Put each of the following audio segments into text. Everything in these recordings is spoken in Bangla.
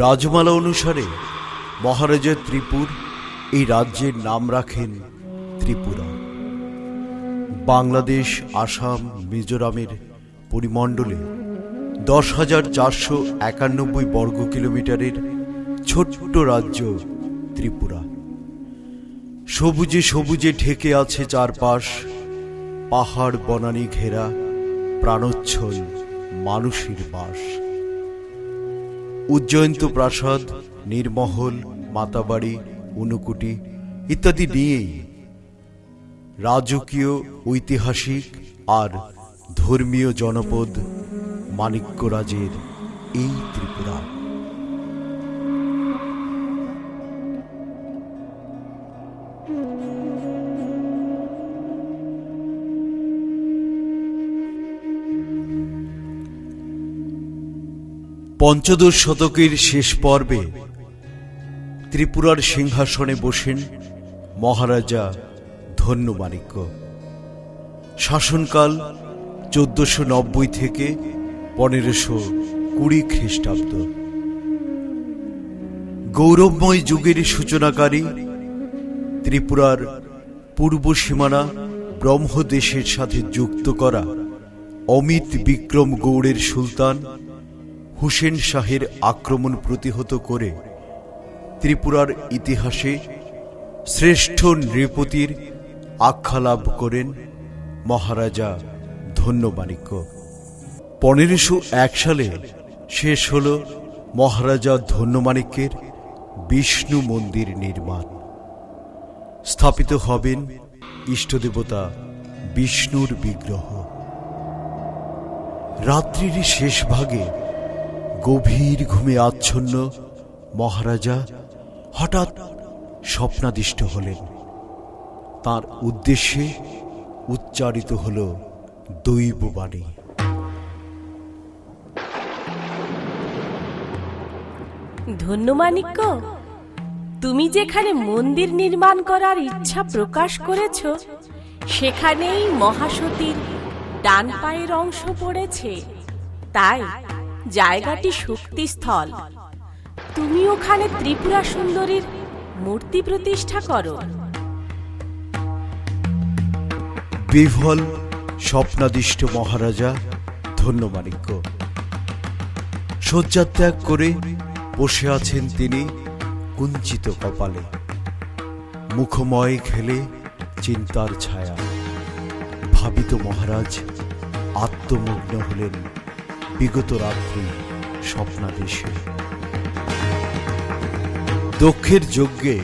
রাজমালা অনুসারে মহারাজা ত্রিপুর, এই রাজ্যের নাম রাখেন ত্রিপুরা। বাংলাদেশ, আসাম, মিজোরামের পরিমণ্ডলে দশ হাজার চারশো একানব্বই বর্গ কিলোমিটারের ছোট্ট রাজ্য ত্রিপুরা। সবুজে সবুজে ঢেকে আছে চারপাশ পাহাড় বনানী ঘেরা প্রাণোচ্ছল মানুষের বাস। উজ্জয়ন্ত প্রাসাদ, নির্মহল, মাতাবাড়ি, উনুকুটি ইত্যাদি নিয়েই রাজকীয়, ঐতিহাসিক আর ধর্মীয় জনপদ মানিক্যরাজের এই ত্রিপুরা। পঞ্চদশ শতকের শেষ পর্বে ত্রিপুরার সিংহাসনে বসেন মহারাজা ধন্যমাণিক্য। শাসনকাল চোদ্দশো নব্বই থেকে পনেরোশো কুড়ি খ্রিস্টাব্দ। গৌরবময় যুগের সূচনাকারী ত্রিপুরার পূর্ব সীমানা ব্রহ্মদেশের সাথে যুক্ত করা অমিত বিক্রম গৌড়ের সুলতান হুসেন শাহের আক্রমণ প্রতিহত করে ত্রিপুরার ইতিহাসে শ্রেষ্ঠ নৃপতির আখ্যা লাভ করেন মহারাজা ধন্যমাণিক্য। পনেরোশো এক সালে শেষ হল মহারাজা ধন্যমাণিক্যের বিষ্ণু মন্দির নির্মাণ। স্থাপিত হবেন ইষ্টদেবতা বিষ্ণুর বিগ্রহ। রাত্রির শেষ ভাগে গভীর ঘুমে আচ্ছন্ন মহারাজা হঠাৎ স্বপ্নাদিষ্ট হলেন। তার উদ্দেশ্যে উচ্চারিত হল দৈববাণী। ধন্যমাণিক্য, তুমি যেখানে মন্দির নির্মাণ করার ইচ্ছা প্রকাশ করেছ, সেখানেই মহাসতীর ডান পায়ের অংশ পড়েছে, তাই জায়গাটি শক্তিস্থল। তুমি ওখানে ত্রিপুরা সুন্দরীর মূর্তি প্রতিষ্ঠা করো। বিভল স্বপ্নাদিষ্ট মহারাজা, ধন্যমাণিক্য। শয্যাত্যাগ করে বসে আছেন তিনি কুঞ্চিত কপালে। মুখময় খেলে চিন্তার ছায়া। ভাবিত মহারাজ আত্মমগ্ন হলেন। বিগত রাত্রি স্বপ্নাদেশে দক্ষের যজ্ঞে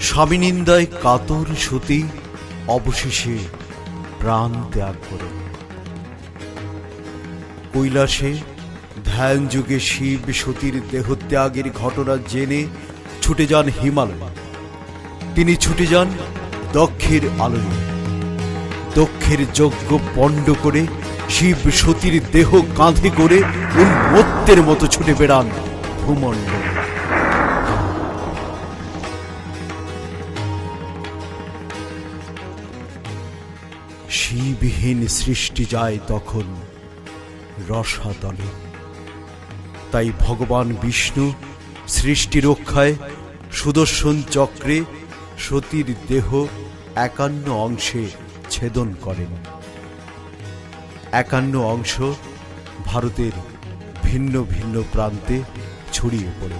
স্বামীনিন্দায় কাতর সতী অবশেষে প্রাণ ত্যাগ করেন কৈলাসে ধ্যান যুগে শিব সতীর দেহত্যাগের ঘটনা জেনে ছুটে যান হিমালয়। তিনি ছুটে যান দক্ষের আলোয়। দক্ষের যজ্ঞ পণ্ড করে শিব সতীর দেহ কাঁধে করে উন্মত্তের মতো ছুটে বেড়ান ভূমণ্ডলে শিবহীন সৃষ্টি যায় তখন রসাতলে। তাই ভগবান বিষ্ণু সৃষ্টি রক্ষায় সুদর্শন চক্রে সতীর দেহ একান্ন অংশে ছেদন করেন। একান্ন অংশ ভারতের ভিন্ন ভিন্ন প্রান্তে ছড়িয়ে পড়ে।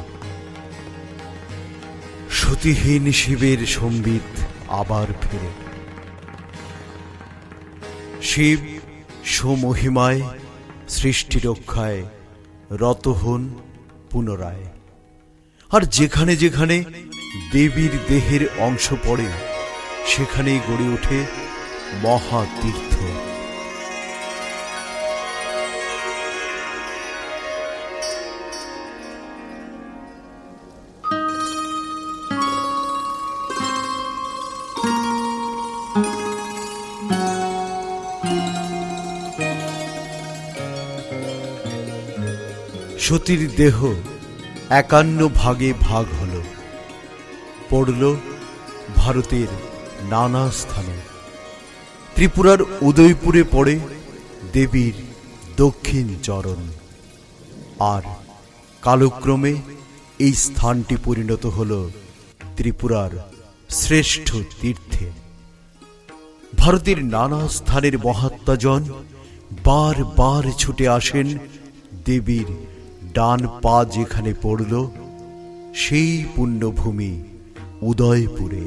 সতীহীন শিবের সম্বিত আবার ফেরে। শিব সমহিমায় সৃষ্টি রক্ষায় রত হন পুনরায়। আর যেখানে যেখানে দেবীর দেহের অংশ পড়ে, সেখানেই গড়ে ওঠে মহাতীর্থ। সতীর দেহ একান্ন ভাগে ভাগ হল। পড়ল ভারতের নানা স্থানে। ত্রিপুরার উদয়পুরে পড়ে দেবীর দক্ষিণ চরণ। আর কালক্রমে এই স্থানটি পরিণত হল ত্রিপুরার শ্রেষ্ঠ তীর্থে। ভারতের নানা স্থানের মহাত্মাজন বার বার ছুটে আসেন দেবীর ডান পা যেখানে পড়ল সেই পুণ্যভূমি উদয়পুরে।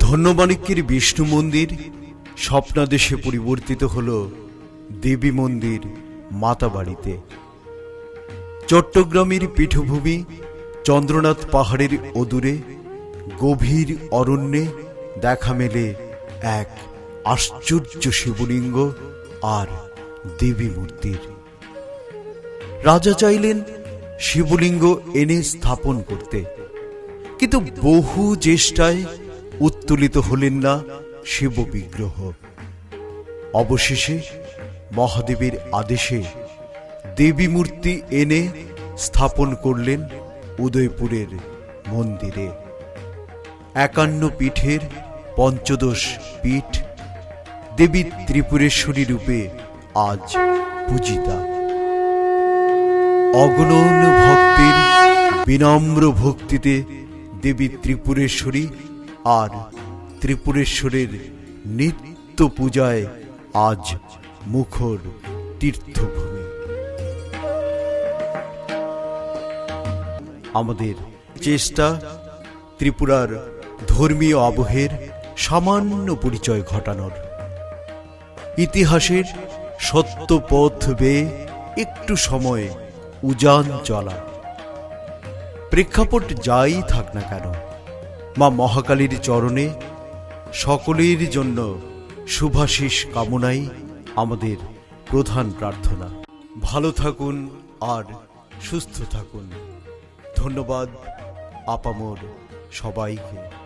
ধন্যমাণিক্যের বিষ্ণু মন্দির স্বপ্নাদেশে পরিবর্তিত হল। দেবী মন্দির মাতাবাড়িতে চট্টগ্রামের পীঠভূমি চন্দ্রনাথ পাহাড়ের অদূরে গভীর অরণ্যে দেখা মেলে এক আশ্চর্য শিবলিঙ্গ আর দেবী মূর্তির। রাজা চাইলেন শিবলিঙ্গ এনে স্থাপন করতে। কিন্তু বহু চেষ্টায় উত্তোলিত হলেন না শিব বিগ্রহ অবশেষে মহাদেবের আদেশে দেবী মূর্তি এনে স্থাপন করলেন উদয়পুরের মন্দিরে। একান্ন পীঠের পঞ্চদশ পীঠ দেবী ত্রিপুরেশ্বরী রূপে আজ পূজিতা। অগণন ভক্তের বিনম্র ভক্তিতে দেবী ত্রিপুরেশ্বরী আর ত্রিপুরেশ্বরের নিত্য পূজায় আজ মুখর তীর্থভূমি। আমাদের চেষ্টা ত্রিপুরার ধর্মীয় আবহের সামান্য পরিচয় ঘটানোর। ইতিহাসের সত্য পথ বেয়ে একটু সময় উজান চলা। প্রেক্ষাপট যাই থাক না কেন, মা মহাকালীর চরণে সকলের জন্য শুভাশিস কামনাই আমাদের প্রধান প্রার্থনা। ভালো থাকুন আর সুস্থ থাকুন। ধন্যবাদ আপামর সবাইকে।